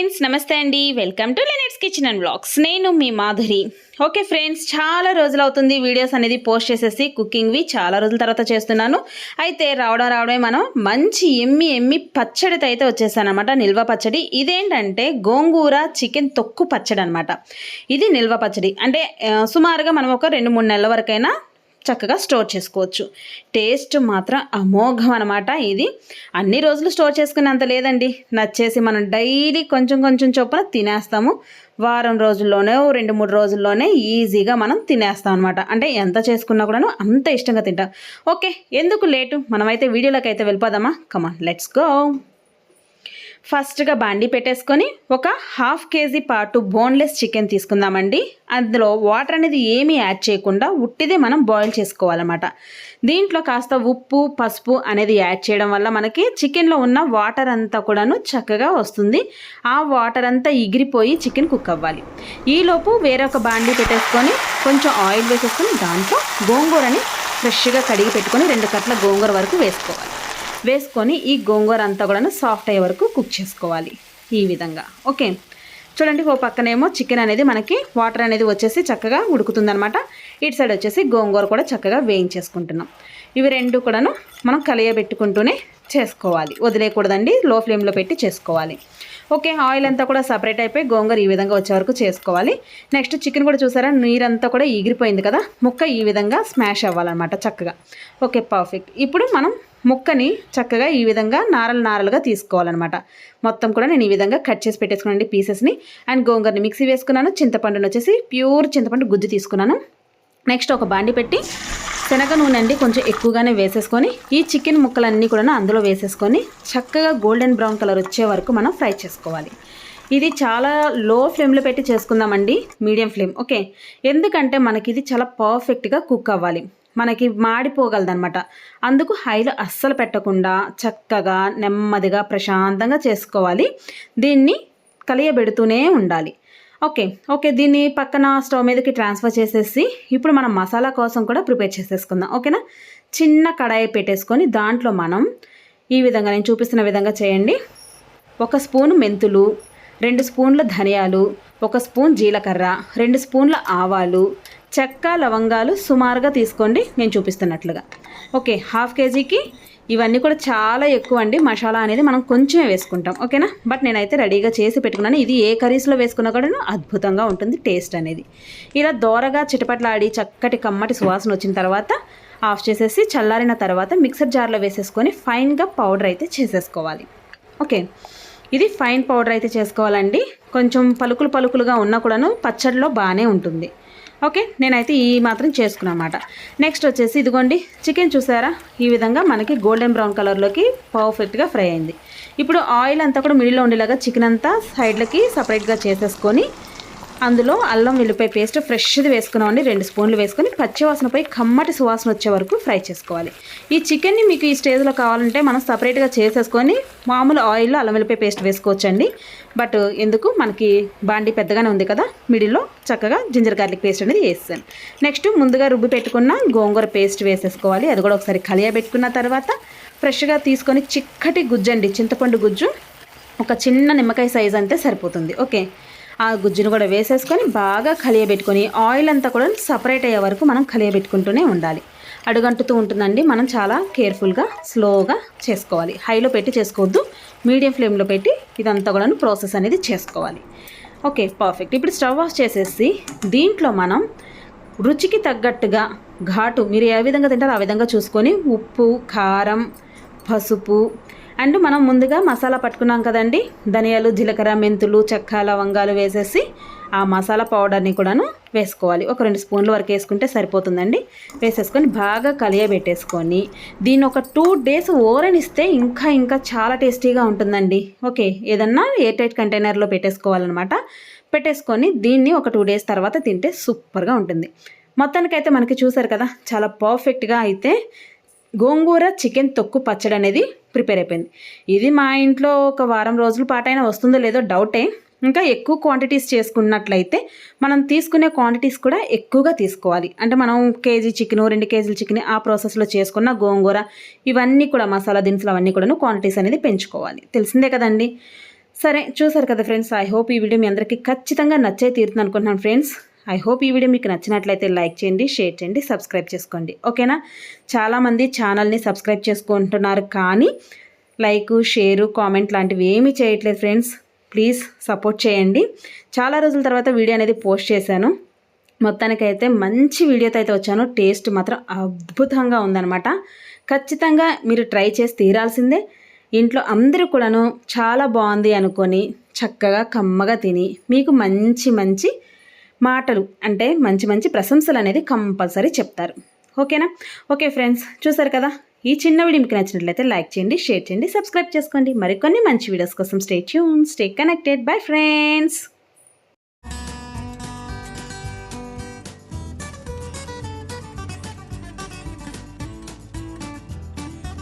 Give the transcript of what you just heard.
Friends నమస్తే అండి. Welcome to లెనెట్స్ కిచెన్ అండ్ బ్లాగ్స్. నేను మీ మాధురి. ఓకే ఫ్రెండ్స్ చాలా రోజులు అవుతుంది వీడియోస్ అనేది పోస్ట్ చేసేసి కుకింగ్వి చాలా రోజుల తర్వాత చేస్తున్నాను. అయితే రావడం రావడమే మనం మంచి ఎమ్మి ఎమ్మి పచ్చడితో అయితే వచ్చేసానమాట నిల్వ పచ్చడి. ఇదేంటంటే గోంగూర చికెన్ తొక్కు పచ్చడి అనమాట ఇది నిల్వ పచ్చడి. అంటే సుమారుగా మనం ఒక రెండు మూడు నెలల వరకైనా చక్కగా స్టోర్ చేసుకోవచ్చు. టేస్ట్ మాత్రం అమోఘం అనమాట ఇది. అన్ని రోజులు స్టోర్ చేసుకునేంత లేదండి. నచ్చేసి మనం డైలీ కొంచెం కొంచెం చొప్పున తినేస్తాము. వారం రోజుల్లోనే రెండు మూడు రోజుల్లోనే ఈజీగా మనం తినేస్తాం అనమాట అంటే ఎంత చేసుకున్నా కూడాను అంత ఇష్టంగా తింటాం. ఓకే ఎందుకు లేటు? మనమైతే వీడియోలోకి అయితే వెళ్ళిపోదామా? కమాన్ లెట్స్ గో ఫస్ట్గా బాండి పెట్టేసుకొని ఒక హాఫ్ కేజీ పాటు బోన్లెస్ చికెన్ తీసుకుందామండి. అందులో వాటర్ అనేది ఏమీ యాడ్ చేయకుండా ఉట్టిదే మనం బాయిల్ చేసుకోవాలన్నమాట. దీంట్లో కాస్త ఉప్పు పసుపు అనేది యాడ్ చేయడం వల్ల మనకి చికెన్లో ఉన్న వాటర్ అంతా కూడాను చక్కగా వస్తుంది. ఆ వాటర్ అంతా ఎగిరిపోయి చికెన్ కుక్ అవ్వాలి. ఈలోపు వేరొక బాండి పెట్టేసుకొని కొంచెం ఆయిల్ వేసేసుకొని దాంట్లో గోంగూరని ఫ్రెష్గా కడిగి పెట్టుకొని రెండు కట్ల గోంగూర వరకు వేసుకోవాలి. వేసుకొని ఈ గోంగూర అంతా కూడా సాఫ్ట్ అయ్యే వరకు కుక్ చేసుకోవాలి. ఈ విధంగా. ఓకే? చూడండి ఓ పక్కనేమో చికెన్ అనేది మనకి వాటర్ అనేది వచ్చేసి చక్కగా ఉడుకుతుందనమాట ఇటు సైడ్ వచ్చేసి గోంగూర కూడా చక్కగా వేయించేసుకుంటున్నాం. ఇవి రెండు కూడాను మనం కలియబెట్టుకుంటూనే చేసుకోవాలి. వదిలేయకూడదండి లో ఫ్లేమ్లో పెట్టి చేసుకోవాలి. ఓకే? ఆయిల్ అంతా కూడా సపరేట్ అయిపోయి గోంగూర ఈ విధంగా వచ్చే వరకు చేసుకోవాలి. నెక్స్ట్ చికెన్ కూడా చూసారా? నీరంతా కూడా ఎగిరిపోయింది కదా? ముక్క ఈ విధంగా స్మాష్ అవ్వాలన్నమాట చక్కగా. ఓకే? పర్ఫెక్ట్ ఇప్పుడు మనం ముక్కని చక్కగా ఈ విధంగా నారలు నారలుగా తీసుకోవాలన్నమాట. మొత్తం కూడా నేను ఈ విధంగా కట్ చేసి పెట్టేసుకున్నాను పీసెస్ని. అండ్ గోంగూరని మిక్సీ వేసుకున్నాను. చింతపండుని వచ్చేసి ప్యూర్ చింతపండు గుజ్జు తీసుకున్నాను. నెక్స్ట్ ఒక బాండి పెట్టి శనగ నూనె అండి కొంచెం ఎక్కువగానే వేసేసుకొని ఈ చికెన్ ముక్కలన్నీ కూడా అందులో వేసేసుకొని చక్కగా గోల్డెన్ బ్రౌన్ కలర్ వచ్చే వరకు మనం ఫ్రై చేసుకోవాలి. ఇది చాలా లో ఫ్లేమ్లో పెట్టి చేసుకుందామండి. Medium flame. ఓకే? ఎందుకంటే మనకి ఇది చాలా పర్ఫెక్ట్గా కుక్ అవ్వాలి. మనకి మాడిపోగలదనమాట అందుకు హైలో అస్సలు పెట్టకుండా చక్కగా నెమ్మదిగా ప్రశాంతంగా చేసుకోవాలి. దీన్ని కలియబెడుతూనే ఉండాలి. ఓకే ఓకే దీన్ని పక్కన స్టవ్ మీదకి ట్రాన్స్ఫర్ చేసేసి ఇప్పుడు మనం మసాలా కోసం కూడా ప్రిపేర్ చేసేసుకుందాం. ఓకేనా? చిన్న కడాయి పెట్టేసుకొని దాంట్లో మనం ఈ విధంగా నేను చూపిస్తున్న విధంగా చేయండి. ఒక స్పూన్ మెంతులు రెండు స్పూన్ల ధనియాలు ఒక స్పూన్ జీలకర్ర రెండు స్పూన్ల ఆవాలు చెక్క లవంగాలు సుమారుగా తీసుకోండి నేను చూపిస్తున్నట్లుగా. ఓకే హాఫ్ కేజీకి ఇవన్నీ కూడా చాలా ఎక్కువ అండి. మసాలా అనేది మనం కొంచెమే వేసుకుంటాం ఓకేనా? బట్ నేనైతే రెడీగా చేసి పెట్టుకున్నాను. ఇది ఏ కర్రీస్లో వేసుకున్నా కూడా అద్భుతంగా ఉంటుంది టేస్ట్ అనేది. ఇలా దోరగా చిటపట్లాడి చక్కటి కమ్మటి సువాసన వచ్చిన తర్వాత ఆఫ్ చేసేసి చల్లారిన తర్వాత మిక్సర్ జార్లో వేసేసుకొని ఫైన్గా పౌడర్ అయితే చేసేసుకోవాలి. ఓకే ఇది ఫైన్ పౌడర్ అయితే చేసుకోవాలండి. కొంచెం పలుకులు పలుకులుగా ఉన్నా కూడాను పచ్చడిలో బాగానే ఉంటుంది. ఓకే నేనైతే ఈ మాత్రం చేసుకున్నమాట. నెక్స్ట్ వచ్చేసి ఇదిగోండి చికెన్ చూసారా? ఈ విధంగా మనకి గోల్డెన్ బ్రౌన్ కలర్లోకి పర్ఫెక్ట్గా ఫ్రై అయింది. ఇప్పుడు ఆయిల్ అంతా కూడా మిడిల్లో ఉండేలాగా చికెన్ అంతా సైడ్లకి సపరేట్గా చేసేసుకొని అందులో అల్లం వెల్లిపాయ పేస్ట్ ఫ్రెష్ది వేసుకున్నామండి. రెండు స్పూన్లు వేసుకొని పచ్చివాసనపై కమ్మటి సువాసన వచ్చే వరకు ఫ్రై చేసుకోవాలి. ఈ చికెన్ని మీకు ఈ స్టేజ్లో కావాలంటే మనం సపరేట్గా చేసేసుకొని మామూలు ఆయిల్లో అల్లం వెల్లిపాయ పేస్ట్ వేసుకోవచ్చండి. బట్ ఎందుకు? మనకి బాండి పెద్దగానే ఉంది కదా మిడిల్లో చక్కగా జింజర్ గార్లిక్ పేస్ట్ అనేది వేస్తాను నెక్స్ట్ ముందుగా రుబ్బి పెట్టుకున్న గోంగూర పేస్ట్ వేసేసుకోవాలి. అది కూడా ఒకసారి కలియబెట్టుకున్న తర్వాత ఫ్రెష్గా తీసుకొని చిక్కటి గుజ్జు అండి చింతపండు గుజ్జు. ఒక చిన్న నిమ్మకాయ సైజ్ అంతే సరిపోతుంది. ఓకే. ఆ గుజ్జును కూడా వేసేసుకొని బాగా కలియబెట్టుకొని ఆయిల్ అంతా కూడా సపరేట్ అయ్యే వరకు మనం కలియబెట్టుకుంటూనే ఉండాలి. అడుగంటుతూ ఉంటుందండి. మనం చాలా కేర్ఫుల్గా స్లోగా చేసుకోవాలి. హైలో పెట్టి చేసుకోవద్దు. మీడియం ఫ్లేమ్లో పెట్టి ఇదంతా కూడా ప్రాసెస్ అనేది చేసుకోవాలి. Okay perfect. ఇప్పుడు స్టవ్ ఆఫ్ చేసేసి దీంట్లో మనం రుచికి తగ్గట్టుగా ఘాటు మీరు ఏ విధంగా తింటారో ఆ విధంగా చూసుకొని ఉప్పు కారం పసుపు అండ్ మనం ముందుగా మసాలా పట్టుకున్నాం కదండి. ధనియాలు జీలకర్ర మెంతులు చెక్క లవంగాలు వేసేసి ఆ మసాలా పౌడర్ని కూడాను వేసుకోవాలి. ఒక రెండు స్పూన్ల వరకు వేసుకుంటే సరిపోతుందండి. వేసేసుకొని బాగా కలియబెట్టేసుకొని దీన్ని ఒక టూ డేస్ ఓరనిస్తే ఇంకా ఇంకా చాలా టేస్టీగా ఉంటుందండి. ఓకే ఏదన్నా ఎయిర్ టైట్ కంటైనర్లో పెట్టేసుకోవాలన్నమాట. పెట్టేసుకొని దీన్ని ఒక టూ డేస్ తర్వాత తింటే సూపర్గా ఉంటుంది. మొత్తానికైతే మనకి చూసారు కదా చాలా పర్ఫెక్ట్గా అయితే గోంగూర చికెన్ తొక్కు పచ్చడి అనేది ప్రిపేర్ అయిపోయింది. ఇది మా ఇంట్లో ఒక వారం రోజుల పాటైనా వస్తుందో లేదో డౌటే ఇంకా ఎక్కువ క్వాంటిటీస్ చేసుకున్నట్లయితే మనం తీసుకునే క్వాంటిటీస్ కూడా ఎక్కువగా తీసుకోవాలి. అంటే మనం కేజీ చికెన్ రెండు కేజీల చికెన్ ఆ ప్రాసెస్లో చేసుకున్న గోంగూర ఇవన్నీ కూడా మసాలా దినుసులు అవన్నీ కూడా క్వాంటిటీస్ అనేది పెంచుకోవాలి. తెలిసిందే కదండి? సరే చూసారు కదా ఫ్రెండ్స్ ఐ హోప్ ఈ వీడియో మీ అందరికీ ఖచ్చితంగా నచ్చే తీరుతుంది అనుకుంటున్నాను ఫ్రెండ్స్. ఐ హోప్ ఈ వీడియో మీకు నచ్చినట్లయితే లైక్ చేయండి షేర్ చేయండి సబ్స్క్రైబ్ చేసుకోండి. ఓకేనా? చాలామంది ఛానల్ని సబ్స్క్రైబ్ చేసుకుంటున్నారు కానీ లైక్ షేరు కామెంట్ లాంటివి ఏమీ చేయట్లేదు ఫ్రెండ్స్. ప్లీజ్ సపోర్ట్ చేయండి. చాలా రోజుల తర్వాత వీడియో అనేది పోస్ట్ చేశాను. మొత్తానికైతే మంచి వీడియోతో అయితే వచ్చాను. టేస్ట్ మాత్రం అద్భుతంగా ఉందన్నమాట. ఖచ్చితంగా మీరు ట్రై చేసి తీరాల్సిందే. ఇంట్లో అందరూ కూడాను చాలా బాగుంది అనుకొని చక్కగా కమ్మగా తిని మీకు మంచి మంచి మాటలు అంటే మంచి మంచి ప్రశంసలు అనేది కంపల్సరీ చెప్తారు. ఓకేనా? ఓకే ఫ్రెండ్స్ చూసారు కదా? ఈ చిన్న వీడియో మీకు నచ్చినట్లయితే లైక్ చేయండి షేర్ చేయండి సబ్స్క్రైబ్ చేసుకోండి. మరికొన్ని మంచి వీడియోస్ కోసం stay tune stay connected bye friends